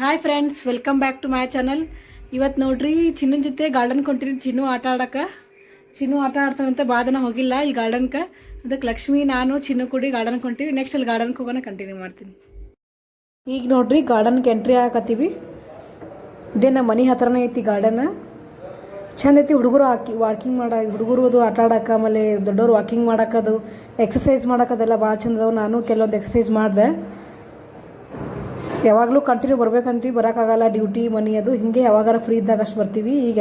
Hi friends welcome back to my channel ಇವತ್ತು ನೋಡ್ರಿ, ಚಿನ್ನನ ಜೊತೆ ಗಾರ್ಡನ್ ಕೊಂತೀನಿ ಚಿನ್ನು ಆಟ ಆಡಕ್ಕೆ ಚಿನ್ನು ಆಟ ಆಡ್ತಾನಂತ ಭಾಳ ಹೋಗಿಲ್ಲ ಈ ಗಾರ್ಡನ್ಗೆ ಅದಕ್ಕೆ ಲಕ್ಷ್ಮಿ, ನಾನು, ಚಿನ್ನು ಕೂಡಿ ಗಾರ್ಡನ್ ಕೊಂತೀವಿ. ನೆಕ್ಸ್ಟ್ ಅಲ್ಲಿ ಗಾರ್ಡನ್ಗೆ ಹೋಗೋಣ ಕಂಟಿನ್ಯೂ ಮಾಡ್ತೀನಿ. ಈಗ ನೋಡ್ರಿ ಗಾರ್ಡನ್ಗೆ ಎಂಟ್ರಿ ಹಾಕತ್ತೀವಿ ಇದೇ ನಮ್ಮ ಮನೆ ಹತ್ರನೇ ಐತಿ ಗಾರ್ಡನ್ ಚಂದ ಐತಿ, ಹುಡುಗರು ಹಾಕಿ ವಾಕಿಂಗ್ ಮಾಡ, ಹುಡುಗರು ಅದು ಆಟ ಆಡಕ್ಕೆ ಆಮೇಲೆ ದೊಡ್ಡವ್ರು ವಾಕಿಂಗ್ ಮಾಡೋಕ್ಕದು ಎಕ್ಸಸೈಸ್ ಮಾಡೋಕ್ಕದೆಲ್ಲ ಭಾಳ ಚಂದ ನಾನು ಕೆಲವೊಂದು ಎಕ್ಸಸೈಸ್ ಮಾಡಿದೆ. ಯಾವಾಗಲೂ ಕಂಟಿನ್ಯೂ ಬರ್ಬೇಕಂತೀವಿ ಬರೋಕ್ಕಾಗಲ್ಲ ಡ್ಯೂಟಿ ಮನಿ ಅದು. ಹಿಂಗೆ ಯಾವಾಗಾರ ಫ್ರೀ ಇದ್ದಾಗ ಅಷ್ಟು ಬರ್ತೀವಿ. ಈಗ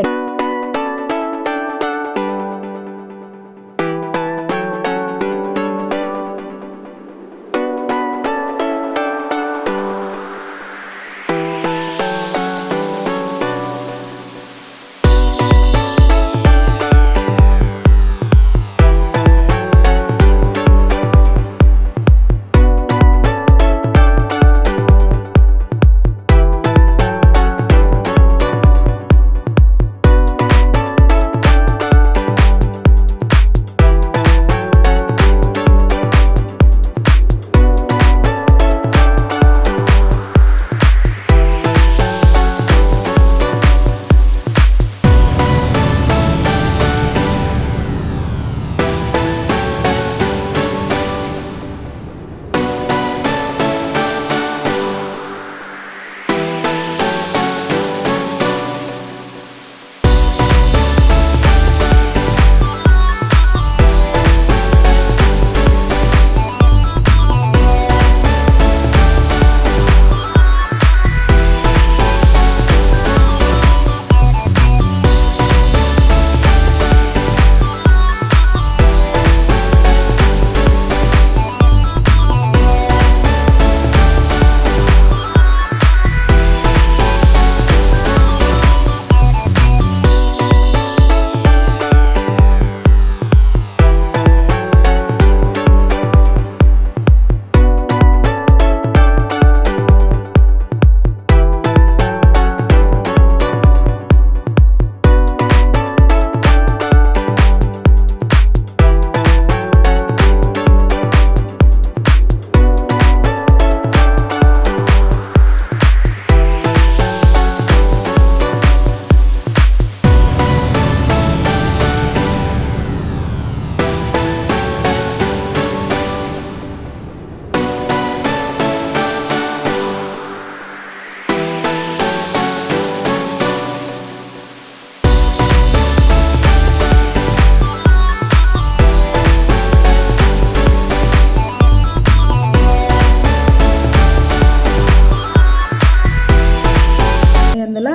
ಅಂದಲ್ಲ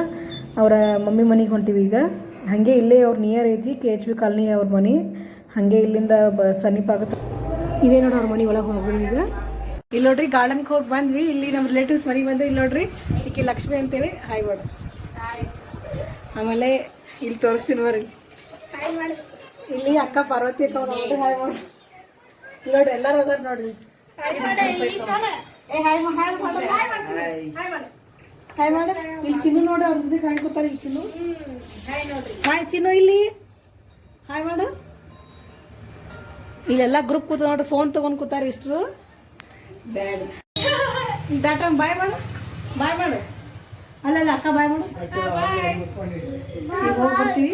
ಅವರ ಮಮ್ಮಿ ಮನೆಗೆ ಹೊಂಟಿವಿ ಈಗ. ಹಾಗೆ ಇಲ್ಲೇ ಅವ್ರ ನಿಯರ್ ಐತಿ ಕೆ ಎಚ್ ಬಿ ಕಾಲನಿ ಅವ್ರ ಮನೆ. ಹಾಗೆ ಇಲ್ಲಿಂದ ಬ ಸಮೀಪ ಆಗುತ್ತೆ ಇದೇ ನೋಡಿ ಅವ್ರ ಮನೆ ಒಳಗೆ ಹೋಗ್ರಿ ಈಗ. ಇಲ್ಲಿ ನೋಡ್ರಿ ಗಾರ್ಡನ್ಗೆ ಹೋಗಿ ಬಂದ್ವಿ. ಇಲ್ಲಿ ನಮ್ಮ ರಿಲೇಟಿವ್ಸ್ ಮನೆಗೆ ಬಂದು. ಇಲ್ಲಿ ನೋಡ್ರಿ ಈಕೆ ಲಕ್ಷ್ಮಿ ಅಂತೇಳಿ. ಹಾಯ್ ಮಾಡು. ಆಮೇಲೆ ಇಲ್ಲಿ ತೋರಿಸ್ತೀನಿ ಬರ್ರಿ. ಇಲ್ಲಿ ಅಕ್ಕ ಪಾರ್ವತಿ ಅಕ್ಕ ನೋಡ್ರಿ ಹಾಯ್ ಮಾಡು. ಇಲ್ಲಿ ನೋಡ್ರಿ ಎಲ್ಲರೂ ಅದಾರ ನೋಡ್ರಿ. ಹಾಯ್ ಮಾಡು ಇಲ್ಲಿ ಚಿನ್ನು ನೋಡಿ, ಅವ್ರ ಜೊತೆ ಹಾಯ್ ಕೂತಾರ ಚಿನ್ನು. ಹಾಯ್ ಚಿನ್ನು, ಇಲ್ಲಿ. ಹಾಯ್ ಮಾಡು ಇಲ್ಲೆಲ್ಲ ಗ್ರೂಪ್ ಕೂತ ನೋಡ್ರಿ ಫೋನ್ ತಗೊಂಡ್ ಕೂತಾರ ಇಷ್ಟರು. ಬ್ಯಾಡ್. ಬಾಯ್ ಮಾಡು ಬಾಯ್ ಮಾಡು ಅಲ್ಲಲ್ಲ ಅಕ್ಕ ಬಾಯ್ ಮಾಡು ಈಗ ಹೋಗಿ ಬರ್ತೀವಿ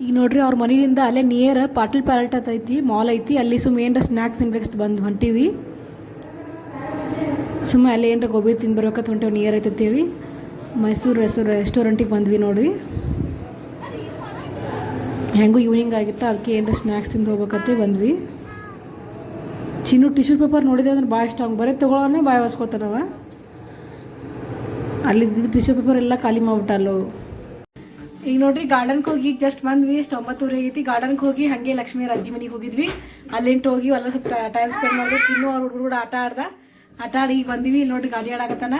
ಈಗ ನೋಡ್ರಿ, ಅವ್ರ ಮನೆಯಿಂದ ಅಲ್ಲೇ ನಿಯರ್ ಪಾಟಲ್ ಪ್ಯಾಲೆಟ್ ಐತಿ ಮಾಲ್ ಐತಿ. ಅಲ್ಲಿ ಸುಮ್ಮ ಏನರ ಸ್ನ್ಯಾಕ್ಸ್ ತಿನ್ಬೇಕು ಬಂದು ಹೊಂಟೀವಿ. ಸುಮ್ಮ ಅಲ್ಲೇ ಏನರ ಗೋಬಿ ತಿಂದು ಬರ್ಬೇಕಂತ ಹೊಂಟೇವಿ ನಿಯರ್ ಐತೆ ಅಂತೇಳಿ ಮೈಸೂರು ರೆಸ್ಟೋ ರೆಸ್ಟೋರೆಂಟಿಗೆ ಬಂದ್ವಿ ನೋಡ್ರಿ. ಹೆಂಗೂ ಈವ್ನಿಂಗ್ ಆಗಿತ್ತು, ಅದಕ್ಕೆ ಏನರ ಸ್ನ್ಯಾಕ್ಸ್ ತಿಂದು ಹೋಗ್ಬೇಕಂತ ಬಂದ್ವಿ. ಚಿನ್ನು ಟಿಶ್ಯೂ ಪೇಪರ್ ನೋಡಿದೆ ಅಂದ್ರೆ ಭಾಳ ಇಷ್ಟ ಅವ್ನು ಬರೀ ತೊಗೊಳೋನೆ ಬಾಯ್ ಹೊಸ್ಕೋತಾನವ ಅಲ್ಲಿದ್ದ ಟಿಶ್ಯೂ ಪೇಪರ್ ಎಲ್ಲ ಖಾಲಿ ಮಾಡ್ಬಿಟ್ಟಲ್ಲೋ ಈಗ ನೋಡ್ರಿ ಗಾರ್ಡನ್ಗೆ ಹೋಗಿ ಈಗ ಜಸ್ಟ್ ಬಂದ್ವಿ, ಇಷ್ಟು ಒಂಬತ್ತೂವರೆ ಆಗೈತಿ. ಗಾರ್ಡನ್ಗೆ ಹೋಗಿ ಹಾಗೆ ಲಕ್ಷ್ಮೀ ಅಜ್ಜಿ ಮನೆಗೆ ಹೋಗಿದ್ವಿ. ಅಲ್ಲಿಂಟು ಹೋಗಿ ಅಲ್ಲ ಸ್ವಲ್ಪ ಟೈಮ್ ಸ್ಪೆಂಡ್ ಮಾಡಿದ್ವಿ ಚಿನ್ನು ಅವ್ರ ಹುಡುಗರು ಆಟ ಆಡ್ದ. ಆಟ ಆಡಿ ಈಗ ಬಂದ್ವಿ. ನೋಡಿ ಗಾಡಿ ಆಡಾಕತ್ತಾನ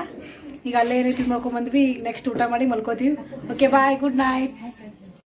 ಈಗ ಅಲ್ಲೇ ಏನೈತಿ ಮಾಡ್ಕೊಂಡ್ ಬಂದ್ವಿ. ಈಗ ನೆಕ್ಸ್ಟ್ ಊಟ ಮಾಡಿ ಮಲ್ಕೋತೀವಿ. Okay bye good night